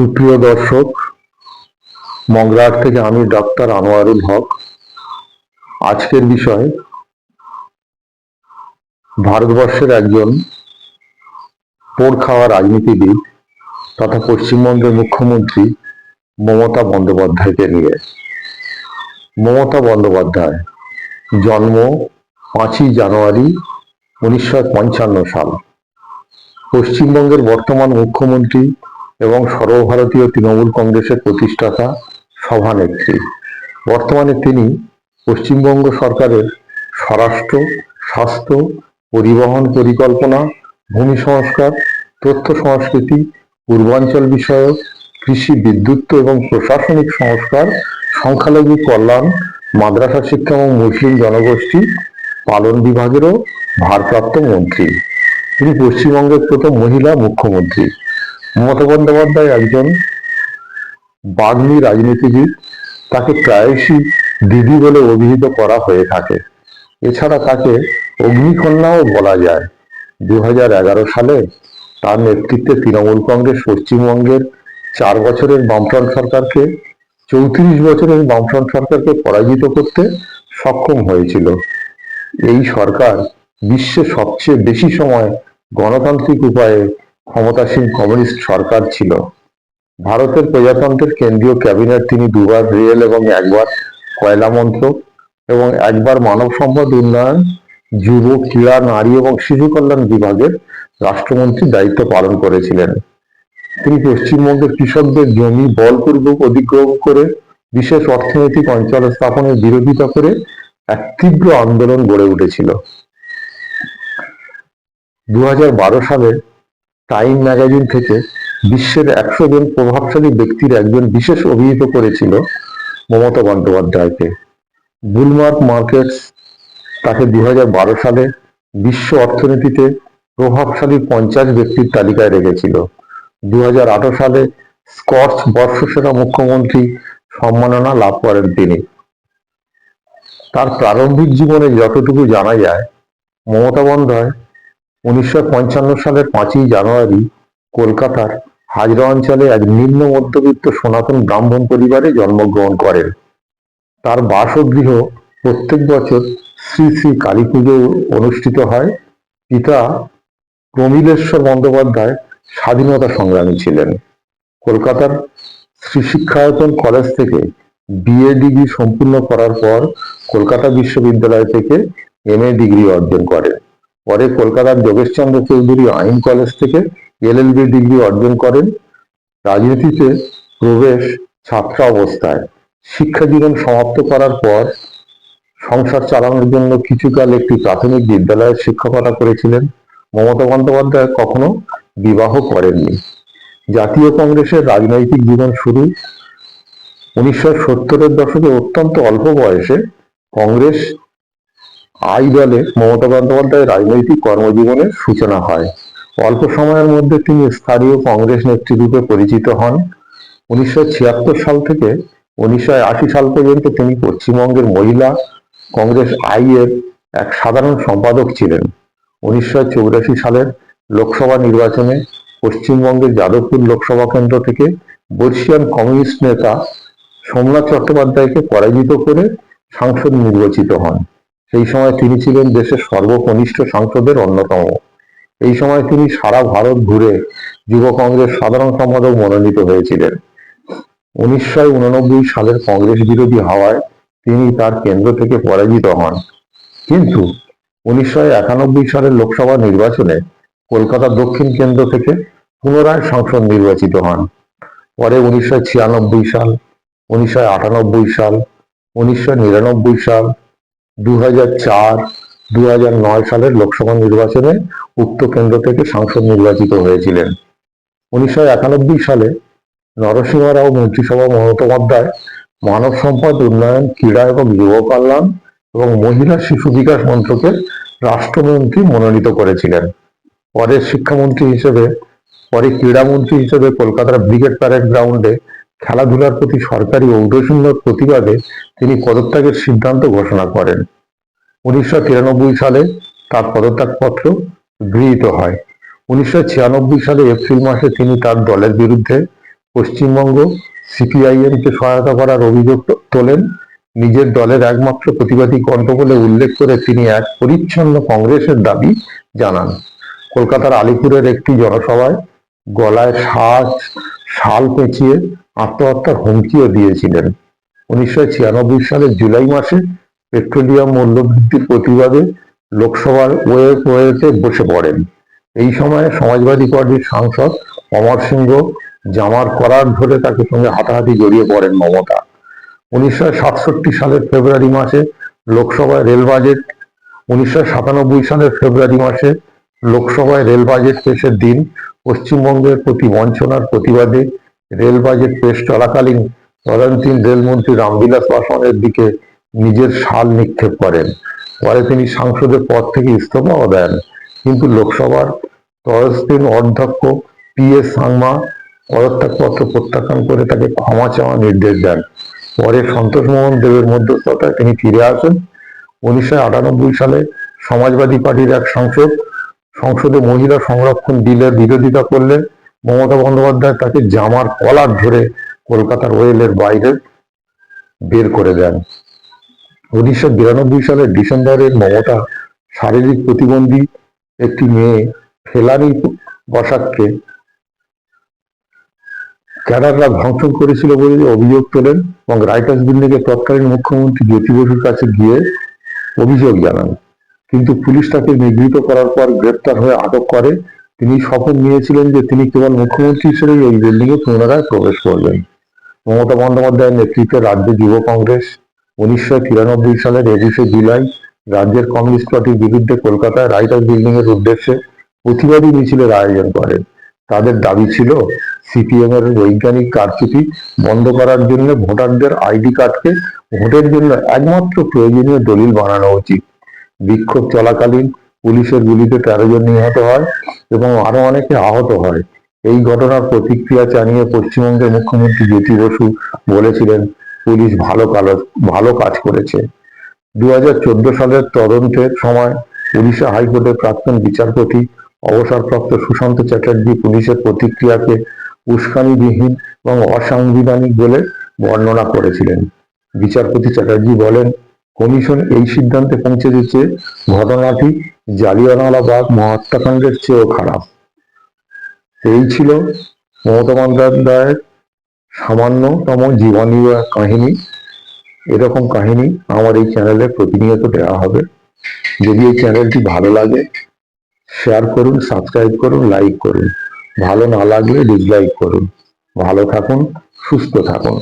সুপ্রিয় দর্শক মংলার থেকে আমি ডক্টর আনোয়ারুল হক। আজকের বিষয়, ভারতবর্ষের একজন পোড় খাওয়া রাজনীতিবিদ তথা পশ্চিমবঙ্গের মুখ্যমন্ত্রী মমতা বন্দ্যোপাধ্যায়কে নিয়ে। মমতা বন্দ্যোপাধ্যায় জন্ম পাঁচই জানুয়ারি উনিশশো পঞ্চান্ন সাল। পশ্চিমবঙ্গের বর্তমান মুখ্যমন্ত্রী এবং সর্বভারতীয় তৃণমূল কংগ্রেসের প্রতিষ্ঠাতা সভানেত্রী বর্তমানে তিনি পশ্চিমবঙ্গ সরকারের স্বরাষ্ট্র, স্বাস্থ্য, পরিবহন পরিকল্পনা, ভূমি সংস্কার, তথ্য সংস্কৃতি, পূর্বাঞ্চল বিষয়ক, কৃষি, বিদ্যুৎ এবং প্রশাসনিক সংস্কার, সংখ্যালঘু কল্যাণ, মাদ্রাসা শিক্ষা এবং মুসলিম জনগোষ্ঠী, পালন বিভাগেরও ভারপ্রাপ্ত মন্ত্রী। তিনি পশ্চিমবঙ্গের প্রথম মহিলা মুখ্যমন্ত্রী। মমতা বন্দ্যোপাধ্যায় একজন বাগ্মী রাজনীতিবিদ, তাকে প্রায়শই দিদি বলে অভিহিত করা হয়ে থাকে। এছাড়া তাকে অগ্নিকন্যাও বলা যায়। দুই হাজার এগারো সালে তার নেতৃত্বে তৃণমূল কংগ্রেস পশ্চিমবঙ্গের চার বছরের বামফ্রন্ট সরকারকে, চৌত্রিশ বছরের বামফ্রন্ট সরকারকে পরাজিত করতে সক্ষম হয়েছিল। এই সরকার বিশ্বে সবচেয়ে বেশি সময় গণতান্ত্রিক উপায়ে ক্ষমতাসীন কমিউনিস্ট সরকার ছিল। ভারতের প্রজাতন্ত্রের কেন্দ্রীয় ক্যাবিনেট তিনি দুবার রেল এবং একবার কয়লা মন্ত্রক এবং একবার মানব সম্পদ উন্নয়ন, যুব, ক্রীড়া, নারী এবং শিশু কল্যাণ বিভাগের রাষ্ট্রমন্ত্রীর দায়িত্ব পালন করেছিলেন। তিনি পশ্চিমবঙ্গের কৃষকদের জমি, বলপূর্বক অধিগ্রহণ করে বিশেষ অর্থনৈতিক অঞ্চল স্থাপনের বিরোধিতা করে এক তীব্র আন্দোলন গড়ে উঠেছিল। দু হাজার বারো সালে টাইম ম্যাগাজিন থেকে বিশ্বের একশো জন প্রভাবশালী ব্যক্তির একজন বিশেষ অভিহিত করেছিল মমতা বন্দ্যোপাধ্যায়কে। বুলমার্ক মার্কেটস তাকে দুই হাজার বারো সালে বিশ্ব অর্থনীতিতে প্রভাবশালী পঞ্চাশ ব্যক্তির তালিকায় রেখেছিল। দু হাজার আঠারো সালে স্কটস বর্ষসেরা মুখ্যমন্ত্রী সম্মাননা লাভ করেন তিনি। তার প্রারম্ভিক জীবনে যতটুকু জানা যায়, মমতা বন্দ্যোপাধ্যায় উনিশশো পঞ্চান্ন সালের পাঁচই জানুয়ারি কলকাতার হাজরা অঞ্চলে এক নিম্ন মধ্যবিত্ত সনাতন ব্রাহ্মণ পরিবারে জন্মগ্রহণ করেন। তার বাসগৃহ প্রত্যেক বছর শ্রী শ্রী কালী পুজো অনুষ্ঠিত হয়। পিতা প্রমিলেশ্বর বন্দ্যোপাধ্যায় স্বাধীনতা সংগ্রামী ছিলেন। কলকাতার শ্রী শিক্ষায়তন কলেজ থেকে বিএ ডিগ্রি সম্পূর্ণ করার পর কলকাতা বিশ্ববিদ্যালয় থেকে এম ডিগ্রি অর্জন করেন। পরে কলকাতার যোগেশচন্দ্র চৌধুরী আইন কলেজ থেকে এলএলবি ডিগ্রি অর্জন করেন। রাজনীতিতে প্রবেশ ছাত্র অবস্থায়। শিক্ষা জীবন সমাপ্ত করার পর সংসার চালানোর জন্য কিছুকাল একটি প্রাথমিক বিদ্যালয়ের শিক্ষকতা করেছিলেন। মমতা বন্দ্যোপাধ্যায় কখনো বিবাহ করেননি। জাতীয় কংগ্রেসের রাজনৈতিক জীবন শুরু উনিশশো সত্তরের দশকে। অত্যন্ত অল্প বয়সে কংগ্রেস আই দলে মমতা বন্দ্যোপাধ্যায়ের রাজনৈতিক কর্মজীবনের সূচনা হয়। অল্প সময়ের মধ্যে তিনি স্থানীয় কংগ্রেস নেতৃত্বে পরিচিত হন। উনিশশো ছিয়াত্তর সাল থেকে উনিশশো আশি সাল পর্যন্ত তিনি পশ্চিমবঙ্গের মহিলা কংগ্রেস আই এর এক সাধারণ সম্পাদক ছিলেন। উনিশশো সালের লোকসভা নির্বাচনে পশ্চিমবঙ্গের যাদবপুর লোকসভা কেন্দ্র থেকে বর্ষিয়ান কমিউনিস্ট নেতা সোমনাথ চট্টোপাধ্যায়কে পরাজিত করে সাংসদ নির্বাচিত হন। সেই সময় তিনি ছিলেন দেশের সর্বকনিষ্ঠ সাংসদের অন্যতম। এই সময় তিনি সারা ভারত ঘুরে যুব কংগ্রেস সাধারণ সম্পাদক মনোনীত হয়েছিলেন। উনিশশো সালের কংগ্রেস বিরোধী হাওয়ায় তিনি তার কেন্দ্র থেকে পরাজিত হন। কিন্তু উনিশশো একানব্বই সালের লোকসভা নির্বাচনে কলকাতা দক্ষিণ কেন্দ্র থেকে পুনরায় সংসদ নির্বাচিত হন। পরে উনিশশো ছিয়ানব্বই সাল, উনিশশো আটানব্বই সাল, উনিশশো নিরানব্বই সাল দু চার দু সালের লোকসভা নির্বাচনে উক্ত কেন্দ্র থেকে সাংসদ নির্বাচিত হয়েছিলেন। উনিশশো সালে নরসিংহ রাও মন্ত্রিসভা মমতাধ্যায় মানব সম্পদ উন্নয়ন, ক্রীড়া এবং যুব কল্যাণ এবং মহিলা শিশু বিকাশ মন্ত্রকের রাষ্ট্রমন্ত্রী মনোনীত করেছিলেন। পরে শিক্ষামন্ত্রী হিসেবে, পরে ক্রীড়ামন্ত্রী হিসেবে কলকাতার ব্রিগেড প্যারেড গ্রাউন্ডে খেলাধুলার প্রতি সরকারি ঔদাসীন্যর প্রতিবাদে তিনি পদত্যাগের সিদ্ধান্ত ঘোষণা করেন। উনিশশো তিরানব্বই সালে তার পদত্যাগপত্র গৃহীত হয়। উনিশশো ছিয়ানব্বই সালে এপ্রিল মাসে তিনি তার দলের বিরুদ্ধে পশ্চিমবঙ্গ সিপিআইএম কে সহায়তা করার অভিযোগ তোলেন। নিজের দলের একমাত্র প্রতিবাদী কণ্ঠ বলে উল্লেখ করে তিনি এক পরিচ্ছন্ন কংগ্রেসের দাবি জানান। কলকাতার আলিপুরের একটি জনসভায় গলায় শ্বাস শাল পেঁচিয়ে আত্মহত্যার হুমকিও দিয়েছিলেন। উনিশশো ছিয়ানব্বই সালের জুলাই মাসে পেট্রোলিয়াম মূল্যবৃদ্ধির প্রতিবাদে লোকসভার ওয়ে ওয়েতে বসে পড়েন। এই সময়ে সমাজবাদী পার্টির সাংসদ অমর সিংহ জামার করার ধরে তাকে সঙ্গে হাতাহাতি জড়িয়ে পড়েন মমতা। উনিশশো সাতষট্টি সালের ফেব্রুয়ারি মাসে লোকসভায় রেল বাজেট, উনিশশো সাতানব্বই সালের ফেব্রুয়ারি মাসে লোকসভায় রেল বাজেট পেশের দিন পশ্চিমবঙ্গের প্রতি বঞ্চনার প্রতিবাদে রেল বাজেট পেশ চলাকালীন তদানীন্তন রেলমন্ত্রী রামবিলাস পাসওয়ানের দিকে নিজের শাল নিক্ষেপ করেন। পরে তিনি সাংসদের পদ থেকে ইস্তফাও দেন। কিন্তু লোকসভার তদস্তীন অধ্যক্ষ পি এস সাংমা পদত্যাগপত্র প্রত্যাখ্যান করে তাকে ক্ষমা চাওয়ার নির্দেশ দেন। পরে সন্তোষ মোহন দেবের মধ্যস্থতায় তিনি ফিরে আসেন। উনিশশো আটানব্বই সালে সমাজবাদী পার্টির এক সাংসদ সংসদে মহিলা সংরক্ষণ বিলের বিরোধিতা করলে মমতা বন্দ্যোপাধ্যায় তাকে জামার কলার ধরে কলকাতার ওয়েলের বাইরে বের করে দেন। উনিশশো বিরানব্বই সালের ডিসেম্বরে মমতা শারীরিক প্রতিবন্ধী একটি মেয়ে ফেলানি বসাককে ক্যাডাররা ধ্বংসন করেছিল বলে অভিযোগ তোলেন এবং রাইটার্স বিল্ডিং এর তৎকালীন মুখ্যমন্ত্রী জ্যোতি বসুর কাছে গিয়ে অভিযোগ জানান। কিন্তু পুলিশ তাকে নিগৃহীত করার পর গ্রেপ্তার হয়ে আটক করে তিনি শপথ নিয়েছিলেন যে তিনি কেবল মুখ্যমন্ত্রী হিসেবে এই বিল্ডিং এ পুনরায় প্রবেশ করবেন। মমতা বন্দ্যোপাধ্যায়ের নেতৃত্বে রাজ্য যুব কংগ্রেস, উনিশশো তিরানব্বই সালের একুশে জুলাই, রাজ্যের কমিউনিস্ট পার্টির বিরুদ্ধে কলকাতায় রাইটার্স বিল্ডিং এর উদ্দেশ্যে প্রতিবাদী মিছিলের আয়োজন করেন। তাদের দাবি ছিল সিপিএম এর বৈজ্ঞানিক কারচুপি বন্ধ করার জন্য ভোটারদের আইডি কার্ডকে ভোটের জন্য একমাত্র প্রয়োজনীয় দলিল বানানো উচিত। বিক্ষোভ চলাকালীন পুলিশের গুলিতে তেরো জন নিহত হয় এবং আরও অনেকে আহত হয়। এই ঘটনার প্রতিক্রিয়া জানিয়ে পশ্চিমবঙ্গের মুখ্যমন্ত্রী জ্যোতি বসু বলেছিলেন, পুলিশ ভালো কালো, ভালো কাজ করেছে। দু হাজার চোদ্দ সালের তদন্তের সময় উড়িষ্যা হাইকোর্টের প্রাক্তন বিচারপতি, অবসরপ্রাপ্ত সুশান্ত চ্যাটার্জি পুলিশের প্রতিক্রিয়াকে উস্কানিবিহীন এবং অসাংবিধানিক বলে বর্ণনা করেছিলেন। বিচারপতি চ্যাটার্জি বলেন কমিশন এই সিদ্ধান্তে পৌঁছেছে যে ঘটনাটি জালিয়ানওয়ালাবাগ মহাত্যাকাণ্ডের চেয়েও খারাপ। এই ছিল মমতা বন্দ্যোপাধ্যায়ের সামান্যতম জীবনীয় কাহিনী। এরকম কাহিনী আমার এই চ্যানেলে প্রতিনিয়ত দেওয়া হবে। যদি এই চ্যানেলটি ভালো লাগে শেয়ার করুন সাবস্ক্রাইব করুন লাইক করুন। ভালো না লাগলে ডিসলাইক করুন। ভালো থাকুন, সুস্থ থাকুন।